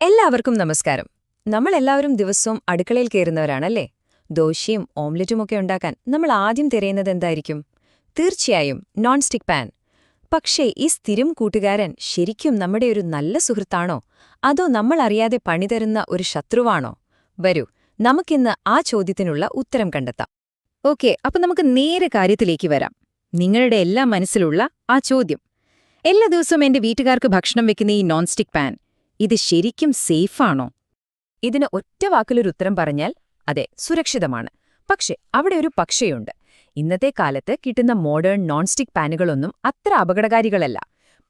എല്ലാവർക്കും നമസ്കാരം. നമ്മൾ എല്ലാവരും ദിവസവും അടുക്കളയിൽ കയറുന്നവരാണല്ലേ? ദോശയും ഓംലെറ്റുമൊക്കെ ഉണ്ടാക്കാൻ നമ്മൾ ആദ്യം തിരയുന്നത് എന്തായിരിക്കും? തീർച്ചയായും നോൺ സ്റ്റിക് പാൻ പക്ഷേ ഈ സ്ഥിരം കൂട്ടുകാരൻ ശരിക്കും നമ്മുടെ ഒരു നല്ല സുഹൃത്താണോ? അതോ നമ്മൾ അറിയാതെ പണിതരുന്ന ഒരു ശത്രുവാണോ? വരൂ നമുക്കിന്ന് ആ ചോദ്യത്തിനുള്ള ഉത്തരം കണ്ടെത്താം. ഓക്കെ അപ്പൊ നമുക്ക് നേരെ കാര്യത്തിലേക്ക് വരാം. നിങ്ങളുടെ എല്ലാ മനസ്സിലുള്ള ആ ചോദ്യം. എല്ലാ ദിവസവും എന്റെ വീട്ടുകാർക്ക് ഭക്ഷണം വെക്കുന്ന ഈ നോൺ സ്റ്റിക് പാൻ ഇത് ശരിക്കും സേഫാണോ? ഇതിന് ഒറ്റ വാക്കിലൊരു ഉത്തരം പറഞ്ഞാൽ അതെ സുരക്ഷിതമാണ്. പക്ഷെ അവിടെ ഒരു പക്ഷയുണ്ട്. ഇന്നത്തെ കാലത്ത് കിട്ടുന്ന മോഡേൺ നോൺ സ്റ്റിക് പാനുകളൊന്നും അത്ര അപകടകാരികളല്ല.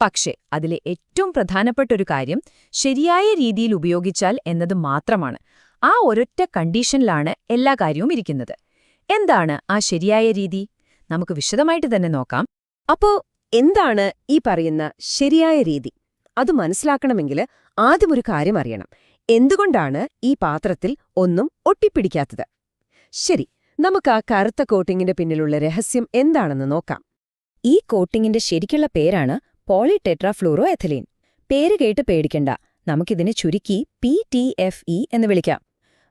പക്ഷെ അതിലെ ഏറ്റവും പ്രധാനപ്പെട്ട ഒരു കാര്യം ശരിയായ രീതിയിൽ ഉപയോഗിച്ചാൽ എന്നത് മാത്രമാണ്. ആ ഒരൊറ്റ കണ്ടീഷനിലാണ് എല്ലാ കാര്യവും ഇരിക്കുന്നത്. എന്താണ് ആ ശരിയായ രീതി? നമുക്ക് വിശദമായിട്ട് തന്നെ നോക്കാം. അപ്പോ എന്താണ് ഈ പറയുന്ന ശരിയായ രീതി? അത് മനസ്സിലാക്കണമെങ്കിൽ ആദ്യം ഒരു കാര്യം അറിയണം. എന്തുകൊണ്ടാണ് ഈ പാത്രത്തിൽ ഒന്നും ഒട്ടിപ്പിടിക്കാത്തത്? ശരി നമുക്ക് ആ കറുത്ത കോട്ടിങ്ങിന്റെ പിന്നിലുള്ള രഹസ്യം എന്താണെന്ന് നോക്കാം. ഈ കോട്ടിങ്ങിന്റെ ശരിക്കുള്ള പേരാണ് പോളിടെട്രാഫ്ലൂറോ എഥലീൻ പേര് കേട്ട് പേടിക്കണ്ട. നമുക്കിതിനെ ചുരുക്കി പി ടി എഫ് ഇ എന്ന് വിളിക്കാം.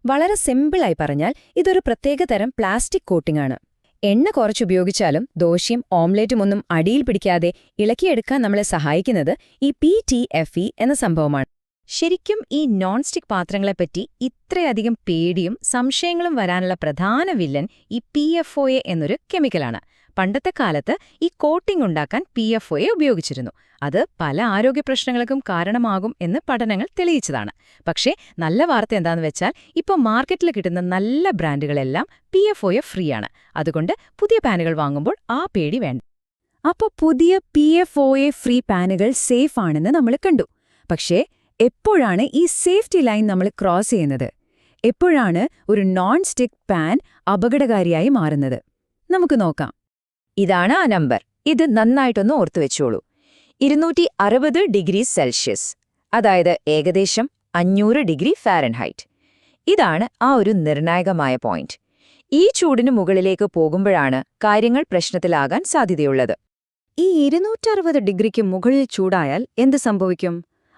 വളരെ സിമ്പിളായി പറഞ്ഞാൽ ഇതൊരു പ്രത്യേകതരം പ്ലാസ്റ്റിക് കോട്ടിംഗാണ് എണ്ണ കുറച്ചുപയോഗിച്ചാലും ദോശയും ഓംലേറ്റും ഒന്നും അടിയിൽ പിടിക്കാതെ ഇളക്കിയെടുക്കാൻ നമ്മളെ സഹായിക്കുന്നത് ഈ പി ടി എഫ് ഇ എന്ന സംഭവമാണ്. ശരിക്കും ഈ നോൺ സ്റ്റിക് പാത്രങ്ങളെപ്പറ്റി ഇത്രയധികം പേടിയും സംശയങ്ങളും വരാനുള്ള പ്രധാന വില്ലൻ ഈ പി എഫ് ഒ എ എന്നൊരു കെമിക്കലാണ്. പണ്ടത്തെ കാലത്ത് ഈ കോട്ടിംഗ് ഉണ്ടാക്കാൻ പി എഫ് ഒയെ ഉപയോഗിച്ചിരുന്നു. അത് പല ആരോഗ്യ പ്രശ്നങ്ങൾക്കും കാരണമാകും എന്ന് പഠനങ്ങൾ തെളിയിച്ചതാണ്. പക്ഷേ നല്ല വാർത്ത എന്താന്ന് വെച്ചാൽ ഇപ്പോൾ മാർക്കറ്റിൽ കിട്ടുന്ന നല്ല ബ്രാൻഡുകളെല്ലാം P F O A free ആണ് അതുകൊണ്ട് പുതിയ പാനുകൾ വാങ്ങുമ്പോൾ ആ പേടി വേണ്ട. അപ്പോൾ പുതിയ P F O A free പാനുകൾ safe ആണെന്ന് നമ്മൾ കണ്ടു. പക്ഷേ എപ്പോഴാണ് ഈ സേഫ്റ്റി ലൈൻ നമ്മൾ ക്രോസ് ചെയ്യുന്നത്? എപ്പോഴാണ് ഒരു നോൺ സ്റ്റിക് പാൻ അപകടകാരിയായി മാറുന്നത്? നമുക്ക് നോക്കാം. ഇതാണ് ആ നമ്പർ. ഇത് നന്നായിട്ടൊന്ന് ഓർത്തുവെച്ചോളൂ ഇരുന്നൂറ്റി അറുപത് ഡിഗ്രി സെൽഷ്യസ്. അതായത് ഏകദേശം അഞ്ഞൂറ് ഡിഗ്രി ഫാരൻഹൈറ്റ്. ഇതാണ് ആ ഒരു നിർണായകമായ പോയിന്റ്. ഈ ചൂടിന് മുകളിലേക്ക് പോകുമ്പോഴാണ് കാര്യങ്ങൾ പ്രശ്നത്തിലാകാൻ സാധ്യതയുള്ളത്. ഈ ഇരുന്നൂറ്ററുപത് ഡിഗ്രിക്ക് മുകളിൽ ചൂടായാൽ എന്ത് സംഭവിക്കും?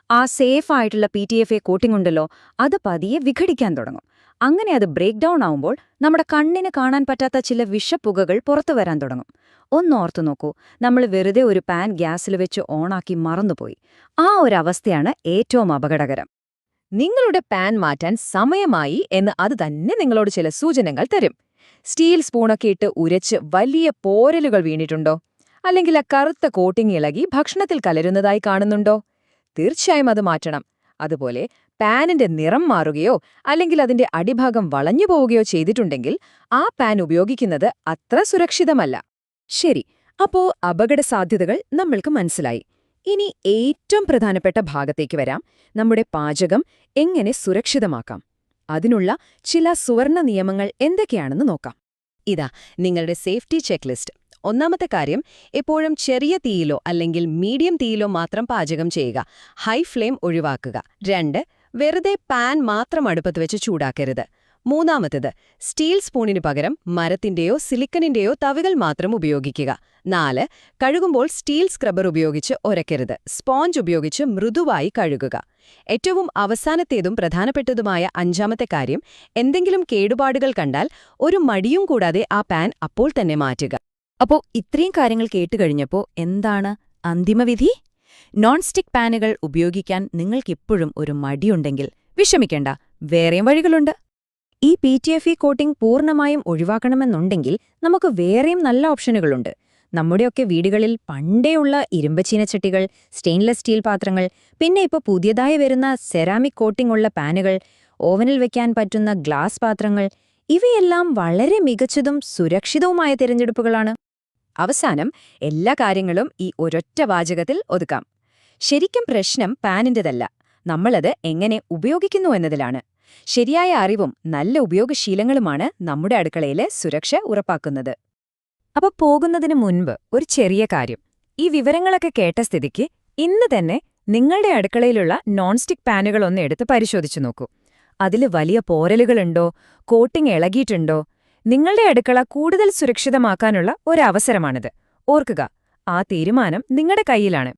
ആ സേഫ് ആയിട്ടുള്ള P T F E coating ഉണ്ടല്ലോ അത് പതിയെ വിഘടിക്കാൻ തുടങ്ങും. അങ്ങനെ അത് ബ്രേക്ക് ഡൗൺ ആവുമ്പോൾ നമ്മുടെ കണ്ണിന് കാണാൻ പറ്റാത്ത ചില വിഷപ്പുകകൾ പുറത്തു വരാൻ തുടങ്ങും. ഒന്നോർത്തു നോക്കൂ. നമ്മൾ വെറുതെ ഒരു പാൻ ഗ്യാസിൽ വെച്ച് ഓണാക്കി മറന്നുപോയി. ആ ഒരു അവസ്ഥയാണ് ഏറ്റവും അപകടകരം. നിങ്ങളുടെ പാൻ മാറ്റാൻ സമയമായി എന്ന് അത് തന്നെ നിങ്ങളോട് ചില സൂചനകൾ തരും. സ്റ്റീൽ സ്പൂണൊക്കെ ഇട്ട് ഉരച്ച് വലിയ പോരലുകൾ വീണിട്ടുണ്ടോ? അല്ലെങ്കിൽ ആ കറുത്ത കോട്ടിംഗ് ഇളകി ഭക്ഷണത്തിൽ കലരുന്നതായി കാണുന്നുണ്ടോ? തീർച്ചയായും അത് മാറ്റണം. അതുപോലെ പാനിന്റെ നിറം മാറുകയോ അല്ലെങ്കിൽ അതിന്റെ അടിഭാഗം വളഞ്ഞു പോവുകയോ ചെയ്തിട്ടുണ്ടെങ്കിൽ ആ പാൻ ഉപയോഗിക്കുന്നത് അത്ര സുരക്ഷിതമല്ല. ശരി അപ്പോ അപകട സാധ്യതകൾ നമ്മൾക്ക് മനസ്സിലായി. ഇനി ഏറ്റവും പ്രധാനപ്പെട്ട ഭാഗത്തേക്ക് വരാം. നമ്മുടെ പാചകം എങ്ങനെ സുരക്ഷിതമാക്കാം? അതിനുള്ള ചില സുവർണ നിയമങ്ങൾ എന്തൊക്കെയാണെന്ന് നോക്കാം. ഇതാ നിങ്ങളുടെ സേഫ്റ്റി ചെക്ക് ലിസ്റ്റ് ഒന്നാമത്തെ കാര്യം എപ്പോഴും ചെറിയ തീയിലോ അല്ലെങ്കിൽ മീഡിയം തീയിലോ മാത്രം പാചകം ചെയ്യുക. ഹൈ ഫ്ലെയിം ഒഴിവാക്കുക. രണ്ട് വെറുതെ പാൻ മാത്രം അടുപ്പത്ത് വെച്ച് ചൂടാക്കരുത്. മൂന്നാമത്തേത് സ്റ്റീൽ സ്പൂണിന് പകരം മരത്തിന്റെയോ സിലിക്കണിന്റെയോ തവികൾ മാത്രം ഉപയോഗിക്കുക. നാല് കഴുകുമ്പോൾ സ്റ്റീൽ സ്ക്രബർ ഉപയോഗിച്ച് ഒരക്കരുത്. സ്പോഞ്ച് ഉപയോഗിച്ച് മൃദുവായി കഴുകുക. ഏറ്റവും അവസാനത്തേതും പ്രധാനപ്പെട്ടതുമായ അഞ്ചാമത്തെ കാര്യം എന്തെങ്കിലും കേടുപാടുകൾ കണ്ടാൽ ഒരു മടിയും കൂടാതെ ആ പാൻ അപ്പോൾ തന്നെ മാറ്റുക. അപ്പോ ഇത്രയും കാര്യങ്ങൾ കേട്ടുകഴിഞ്ഞപ്പോ എന്താണ് അന്തിമവിധി നോൺ സ്റ്റിക് പാനുകൾ ഉപയോഗിക്കാൻ നിങ്ങൾക്കിപ്പോഴും ഒരു മടിയുണ്ടെങ്കിൽ വിഷമിക്കേണ്ട വേറെയും വഴികളുണ്ട്. ഈ P T F E coating പൂർണമായും ഒഴിവാക്കണമെന്നുണ്ടെങ്കിൽ നമുക്ക് വേറെയും നല്ല ഓപ്ഷനുകളുണ്ട്. നമ്മുടെയൊക്കെ വീടുകളിൽ പണ്ടേയുള്ള ഇരുമ്പ് ചീനച്ചട്ടികൾ സ്റ്റെയിൻലെസ് സ്റ്റീൽ പാത്രങ്ങൾ പിന്നെ ഇപ്പോൾ പുതിയതായി വരുന്ന സെറാമിക് കോട്ടിംഗ് ഉള്ള പാനുകൾ ഓവനിൽ വെക്കാൻ പറ്റുന്ന ഗ്ലാസ് പാത്രങ്ങൾ ഇവയെല്ലാം വളരെ മികച്ചതും സുരക്ഷിതവുമായ തിരഞ്ഞെടുപ്പുകളാണ്. അവസാനം എല്ലാ കാര്യങ്ങളും ഈ ഒരൊറ്റ വാചകത്തിൽ ഒതുക്കാം. ശരിക്കും പ്രശ്നം പാനിന്റെതല്ല നമ്മളത് എങ്ങനെ ഉപയോഗിക്കുന്നു എന്നതിലാണ്. ശരിയായ അറിവും നല്ല ഉപയോഗശീലങ്ങളുമാണ് നമ്മുടെ അടുക്കളയിലെ സുരക്ഷ ഉറപ്പാക്കുന്നത്. അപ്പോൾ പോകുന്നതിന് മുൻപ് ഒരു ചെറിയ കാര്യം. ഈ വിവരങ്ങളൊക്കെ കേട്ട സ്ഥിതിക്ക് ഇന്ന് തന്നെ നിങ്ങളുടെ അടുക്കളയിലുള്ള നോൺ സ്റ്റിക് പാനുകളൊന്ന് എടുത്ത് പരിശോധിച്ചു നോക്കൂ. അതിൽ വലിയ പോരലുകളുണ്ടോ? കോട്ടിംഗ് ഇളകിയിട്ടുണ്ടോ? നിങ്ങളുടെ അടുക്കള കൂടുതൽ സുരക്ഷിതമാക്കാനുള്ള ഒരവസരമാണിത്. ഓർക്കുക ആ തീരുമാനം നിങ്ങളുടെ കയ്യിലാണ്.